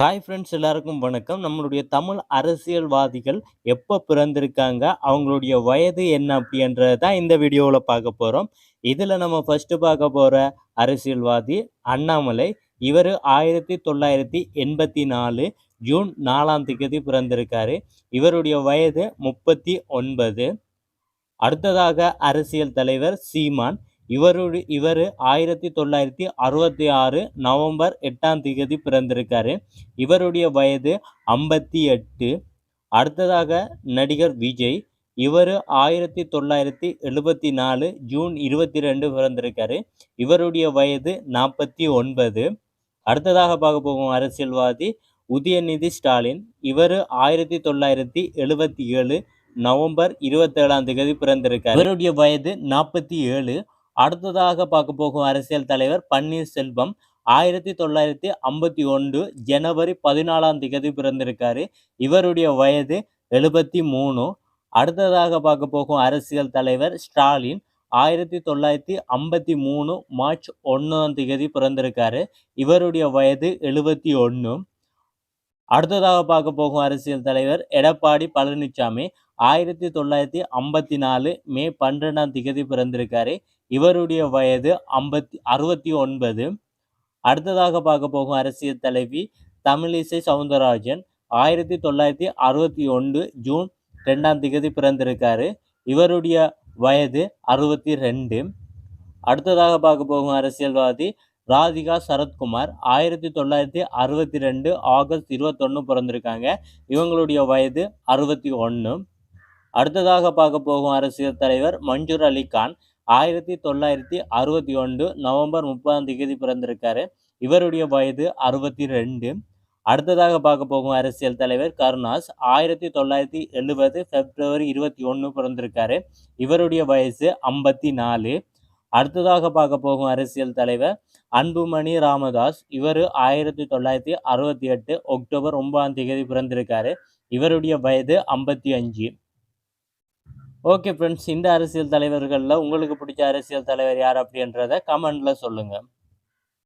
Hi friends எல்லாருக்கும் வணக்கம். நம்மளுடைய தமிழ் அரசியல்வாதிகள் எப்போ பிறந்திருக்காங்க அவங்களுடைய வயது என்ன அப்படின்றது தான் இந்த வீடியோவில் பார்க்க போகிறோம் இதில் நம்ம ஃபஸ்ட்டு பார்க்க போகிற அரசியல்வாதி அண்ணாமலை. இவர் ஆயிரத்தி தொள்ளாயிரத்தி எண்பத்தி நாலு ஜூன் நாலாம் தேதி பிறந்திருக்காரு. இவருடைய வயது முப்பத்தி ஒன்பது. அடுத்ததாக அரசியல் தலைவர் சீமான். இவருடைய இவர் ஆயிரத்தி தொள்ளாயிரத்தி அறுபத்தி ஆறு நவம்பர் எட்டாம் தேதி பிறந்திருக்காரு. இவருடைய வயது ஐம்பத்தி எட்டு. அடுத்ததாக நடிகர் விஜய். இவர் ஆயிரத்தி தொள்ளாயிரத்தி எழுபத்தி நாலு ஜூன் இருபத்தி ரெண்டு பிறந்திருக்காரு. இவருடைய வயது நாற்பத்தி ஒன்பது. அடுத்ததாக பார்க்க போகும் அரசியல்வாதி உதயநிதி ஸ்டாலின். இவர் ஆயிரத்தி தொள்ளாயிரத்தி எழுபத்தி ஏழு நவம்பர் இருபத்தேழாம் தேதி பிறந்திருக்கார். இவருடைய வயது நாற்பத்தி ஏழு. அடுத்ததாக பார்க்க போகும் அரசியல் தலைவர் பன்னீர்செல்வம் ஆயிரத்தி தொள்ளாயிரத்தி ஐம்பத்தி ஒன்று ஜனவரி பதினாலாம் தேதி பிறந்திருக்காரு. இவருடைய வயது எழுபத்தி மூணு. அடுத்ததாக பார்க்க போகும் அரசியல் தலைவர் ஸ்டாலின் ஆயிரத்தி தொள்ளாயிரத்தி ஐம்பத்தி மூணு மார்ச் ஒன்றாம் தேதி பிறந்திருக்காரு இவருடைய வயது எழுபத்தி ஒன்று அடுத்ததாக பார்க்க போகும் அரசியல் தலைவர் எடப்பாடி பழனிசாமி ஆயிரத்தி தொள்ளாயிரத்தி ஐம்பத்தி நாலு மே பன்னிரெண்டாம் திகதி பிறந்திருக்காரு. இவருடைய வயது ஐம்பத்தி அறுபத்தி ஒன்பது. அடுத்ததாக பார்க்க போகும் அரசியல் தலைவி தமிழிசை சவுந்தரராஜன் ஆயிரத்தி தொள்ளாயிரத்தி அறுபத்தி ஒன்று ஜூன் ரெண்டாம் திகதி பிறந்திருக்காரு. இவருடைய வயது அறுபத்தி ரெண்டு. அடுத்ததாக பார்க்க போகும் அரசியல்வாதி ராதிகா சரத்குமார் ஆயிரத்தி தொள்ளாயிரத்தி அறுபத்தி ரெண்டு ஆகஸ்ட் இருபத்தொன்று பிறந்திருக்காங்க. இவங்களுடைய வயது அறுபத்தி ஒன்று அடுத்ததாக பார்க்க போகும் அரசியல் தலைவர் மஞ்சூர் அலி கான் ஆயிரத்தி தொள்ளாயிரத்தி அறுபத்தி ஒன்று நவம்பர் முப்பதாம் தேதி பிறந்திருக்காரு. இவருடைய வயது அறுபத்தி ரெண்டு. அடுத்ததாக பார்க்க போகும் அரசியல் தலைவர் கருணாஸ் ஆயிரத்தி தொள்ளாயிரத்தி எழுபது பிப்ரவரி இருபத்தி ஒன்று பிறந்திருக்காரு. இவருடைய வயசு ஐம்பத்தி நாலு. அடுத்ததாக பார்க்க போகும் அரசியல் தலைவர் அன்புமணி ராமதாஸ். இவர் ஆயிரத்தி தொள்ளாயிரத்தி அறுபத்தி எட்டு அக்டோபர் ஒன்பதாம் தேதி பிறந்திருக்காரு. இவருடைய வயது ஐம்பத்தி அஞ்சு. ஓகே ஃப்ரெண்ட்ஸ் இந்த அரசியல் தலைவர்களில் உங்களுக்கு பிடிச்ச அரசியல் தலைவர் யார் அப்படின்றத கமெண்டில் சொல்லுங்கள்